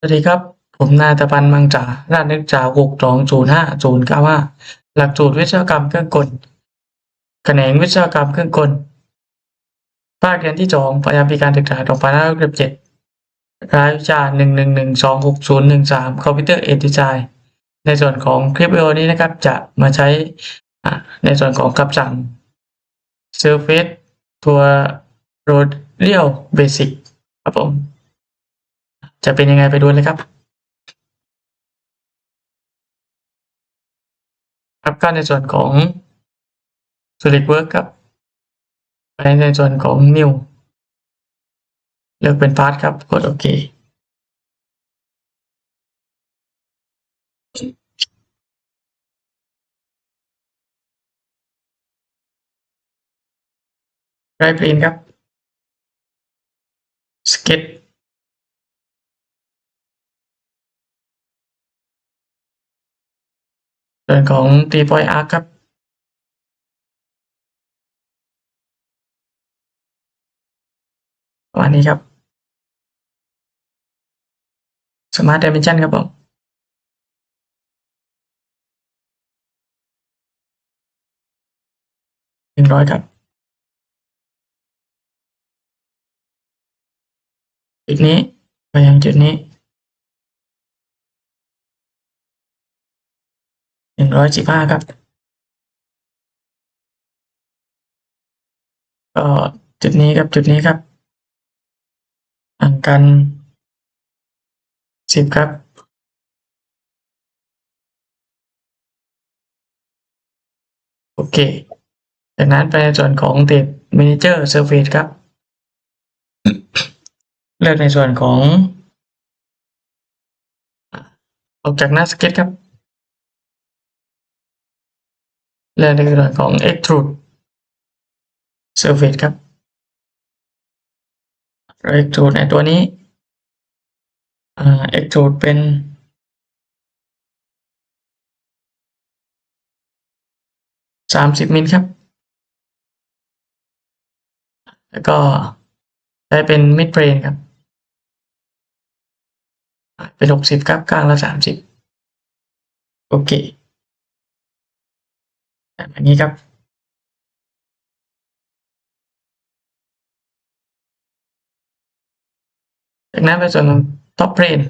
สวัสดีครับ ผมนายตะปันมังจ่าราชนึกจาหกสองศูนย์ห้าศูนย์เก้าห้าหลักสูตรวิศวกรรมเครื่องกลแขนงวิศวกรรมเครื่องกล ภาคเรียนที่สองประจำปีการศึกษาสองพันห้าร้อยสิบเจ็ดรายวิชาหนึ่งหนึ่งหนึ่งสองหกศูนย์หนึ่งสามคอมพิวเตอร์เอดิไซน์ในส่วนของคลิปวิดีโอนี้นะครับ จะมาใช้ในส่วนของคำสั่ง Surface ตัว r o d i a l Basic ครับผม จะเป็นยังไงไปดูเลยครับครับก็ในส่วนของ Solid Work ครับไปในส่วนของ New เลือกเป็นพาร์ทครับกดโอเคไรพลีนครับ Sketch ส่วนของ t p o i n t Arc ครับประมาณนี้ครับ Smart Dimension ครับผมหนึ่งร้อยครับจุดนี้ไปยังจุดนี้ งร้อยสิบห้าครับ ก็จุดนี้ครับจุดนี้ครับห่างกันสิบครับ โอเค จากนั้นไปในส่วนของเ a บ Manager Surface ครับ เลือกในส่วนของ ออกจากหน้าสเก็ตครับ เลือกในส่วนของ Extrude Surface ครับ Extrude ในตัวนี้ Extrude เป็นสามสิบมิลครับ แล้วก็ใช้เป็นมิดเพลนครับ เป็นหกสิบครับกลางละสามสิบโอเค แบบนี้ครับจากนั้นไปส่วนของ top plane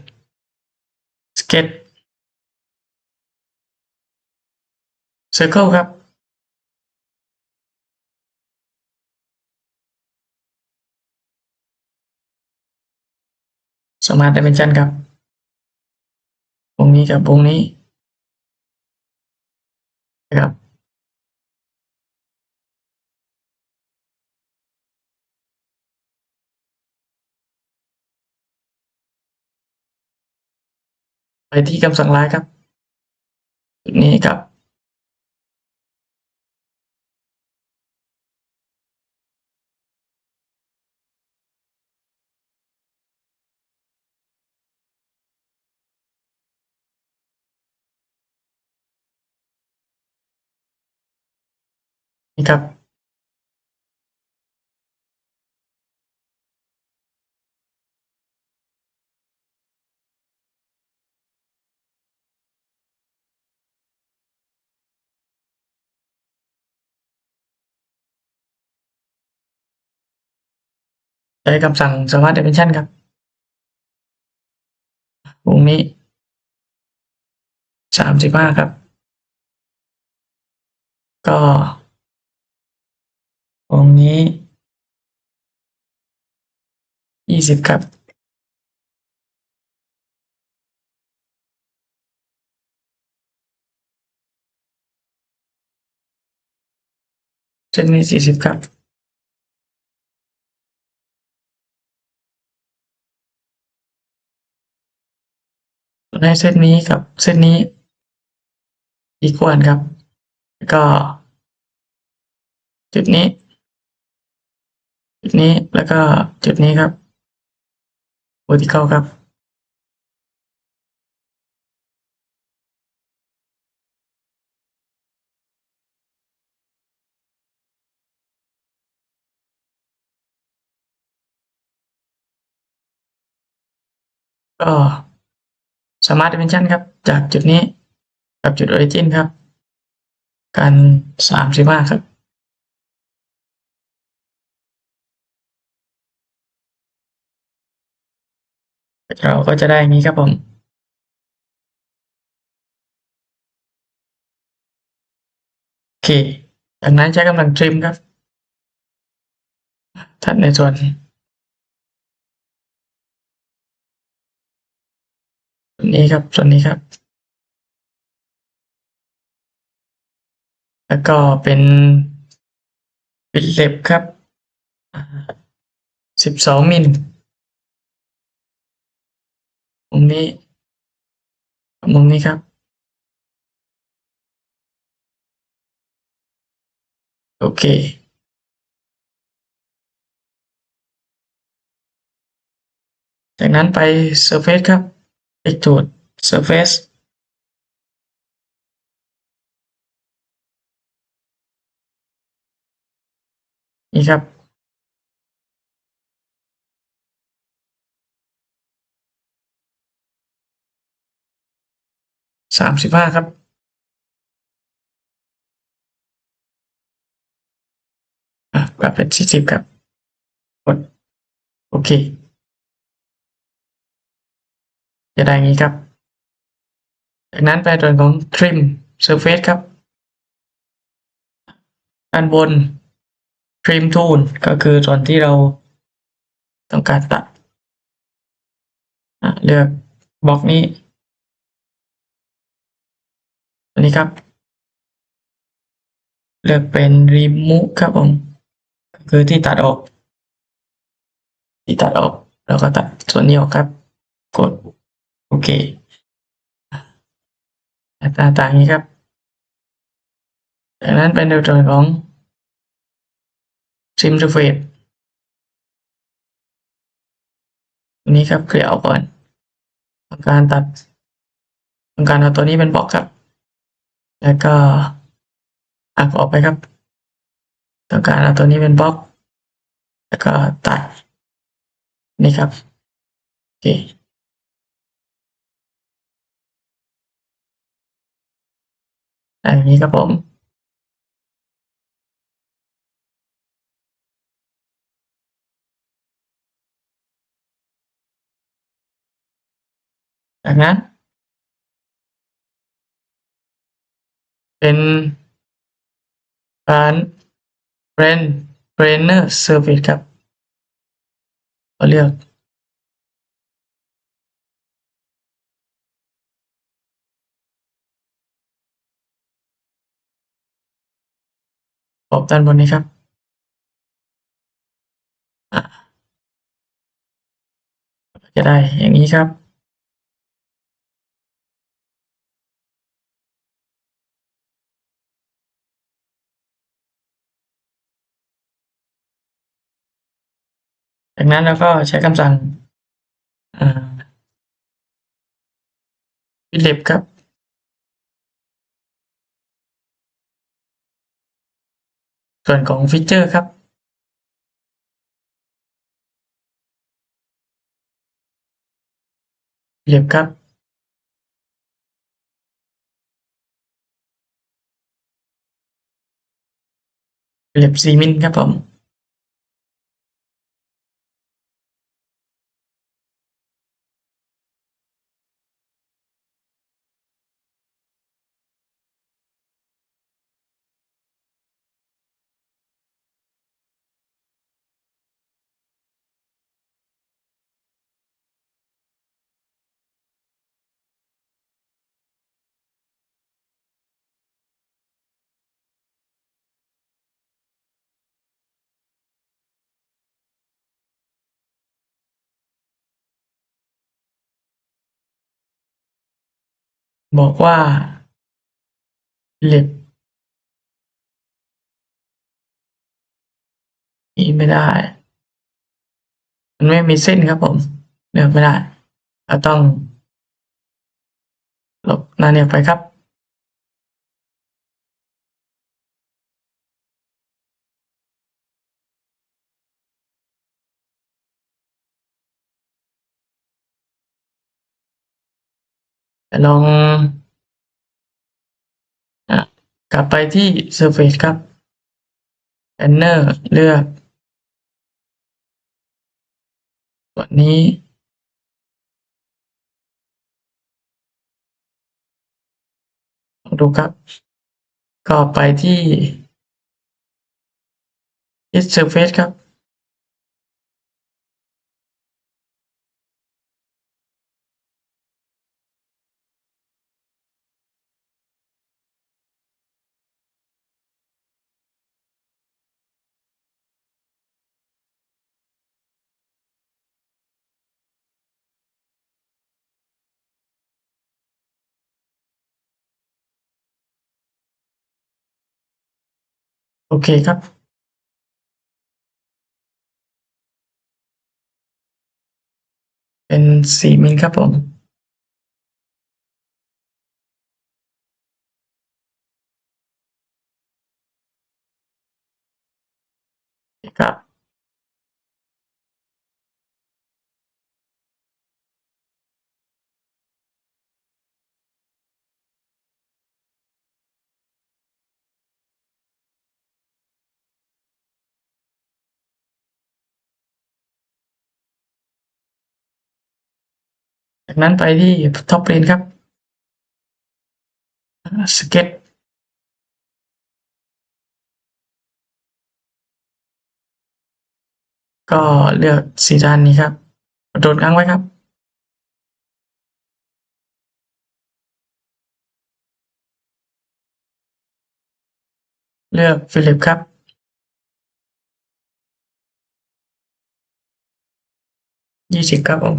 sketch circle ครับ Smart Dimension ครับวงนี้กับวงนี้นะครับ ไปที่คำสั่งร้ายครับจุดนี้ครับนี่ครับ ช้คำสั่ง Smart Dimension ครับวงนี้สามสิบห้าครับ ก็วงนี้ยี่สิบครับ เส้นนี้สี่สิบครับ ในเส้นนี้กับเส้นนี้อีกวนครับแล้วก็จุดนี้ จุดนี้แล้วก็จุดนี้ครับ vertical ครับ ก็ Smart Dimension ครับ จากจุดนี้กับจุด Origin ครับ กันสามสิบห้าครับ เราก็จะได้อย่างนี้ครับผมโอเคจากนั้นใช้กำลังทริมครับ ทัดในส่วน ส่วนนี้ครับ ส่วนนี้ครับ แล้วก็เป็นฟิลเล็บครับสิบสองมิลมุมนี้ มุมนี้ครับ โอเคจากนั้นไป Surface ครับ Extrude Surface นี่ครับ สามสิบห้าครับ อะปรับเป็นสี่สิบครับ กด โอเค จะได้งนี้ครับ จากนั้นไปส่วนของ trim surface ครับด้านบน trim tool ก็คือส่วนที่เราต้องการตัดเลือกบล็อกนี้ตัวนี้ครับ เลือกเป็น remove ครับผมก็คือที่ตัดออก ที่ตัดออก แล้วก็ตัดส่วนนี้ออกครับ กด โอเคหน้าตาต่างนี้ครับ จากนั้นเป็นในส่วนของ trim surface ตัวนี้ครับเคลียร์ออกก่อนต้องการตัดต้องการเอาตัวนี้เป็นบล็อกครับ แล้วก็อักออกไปครับต้องการเอาตัวนี้เป็นบล็อก แล้วก็ตัดนี่ครับโอเค อันนี้ครับผมจากนั้น เป็นการเบรนเบรนเนอร์เซอร์วิสครับเราเลือก ขอบด้านบนนี้ครับจะได้อย่างนี้ครับ จากนั้นเราก็ใช้คำสั่งอ่าฟิลิปครับ ส่วนของฟีเจอร์ครับฟิลิปครับ เรียบซีมินครับผม บอกว่าเล็บนี้ไม่ได้ มันไม่มีเส้นครับผมเลือกไม่ได้เราต้องลบหน้าเนี่ยไปครับ ลองอกลับไปที่ Surface ครับ Banner เลือกส่วนนี้ ดูครับ ก็ไปที่ Hit Surface ครับ โอเคครับ เป็นสี่มิลครับผมครับ จากนั้นไปที่ Top Plane ครับสเก็ตก็เลือกสีด้านนี้ครับโดนค้างไว้ครับ เลือกฟิลิปครับ ยี่สิบครับผม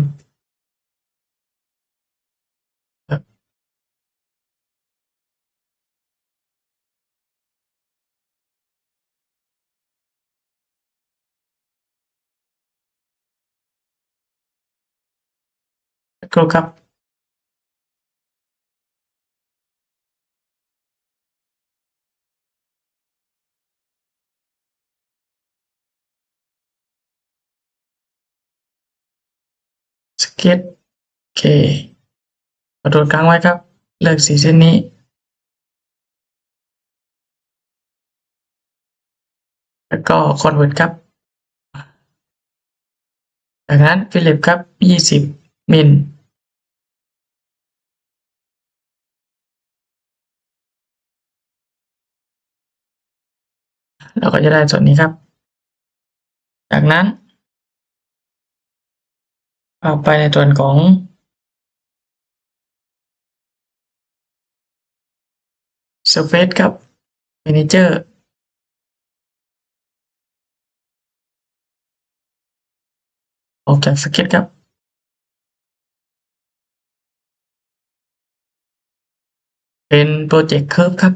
ครู่ครับสเก็ตโอเคกระโดดค้างไว้ครับ เลือกสีเส้นนี้แล้วก็ convert ครับ จากนั้นฟิลิปครับยี่สิบมิล เราก็จะได้ส่วนนี้ครับ จากนั้นเอาไปในส่วนของ Surface ครับ Manager ออกจากสเก็ตครับ เป็นโปรเจกต์ Curve ครับ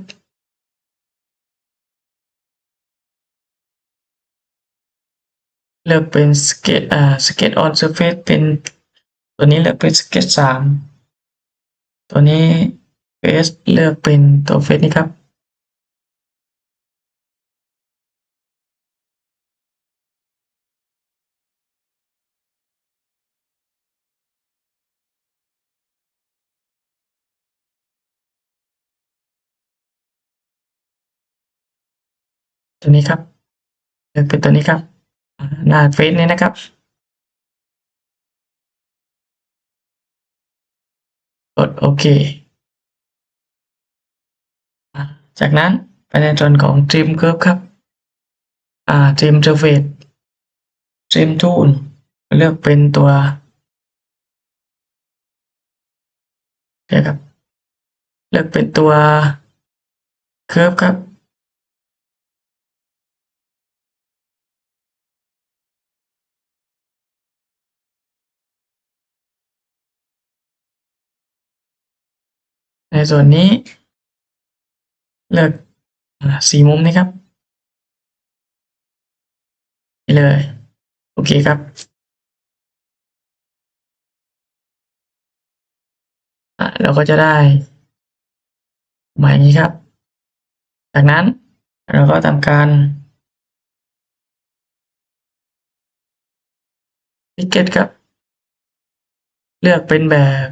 เลือกเป็นสเก็ตอ่าสเก็ต on surface เป็นตัวนี้เลือกเป็นสเก็ตสามตัวนี้เฟสเลือกเป็นตัวเฟสนี้ครับ ตัวนี้ครับเลือกเป็นตัวนี้ครับ หน้าเฟซนี้นะครับกดโอเค จากนั้นไปในส่วนของ Trim Curve ครับ อ่า Trim Surface Trim Tool เลือกเป็นตัวเดี๋ยวครับ เลือกเป็นตัว Curve ครับ ในส่วนนี้ เลือกสีมุมนี้ครับนี่เลย โอเคครับอะเราก็จะได้หมายนี้ครับ จากนั้นเราก็ทำการทิเก็ตครับ เลือกเป็นแบบ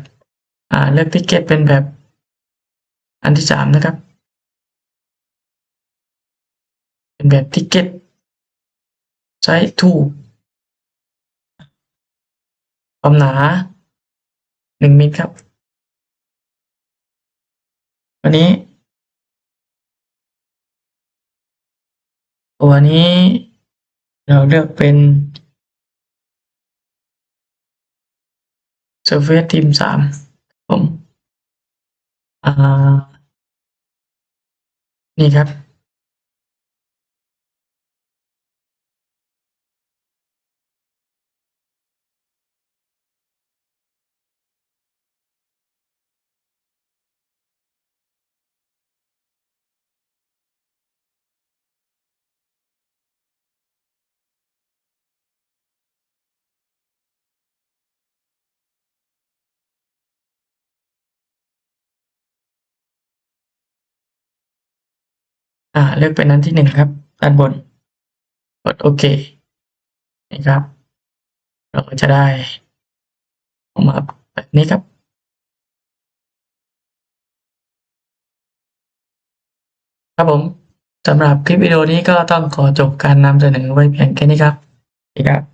อ่า เลือกทิกเก็ตเป็นแบบ อันที่สามนะครับ เป็นแบบทิกเก็ตไซส์ทูความหนาหนึ่งมิลครับ วันนี้ ตัวนี้เราเลือกเป็น Surface Team สามผม อ่านี่ อ่า เลือกเป็นอันที่หนึ่งครับด้านบน กดโอเค นี่ครับ เราก็จะได้ออกมาแบบนี้ครับ ครับผมสำหรับคลิปวิดีโอนี้ก็ต้องขอจบการนำเสนอไว้เพียงแค่นี้ครับสวัสดีครับ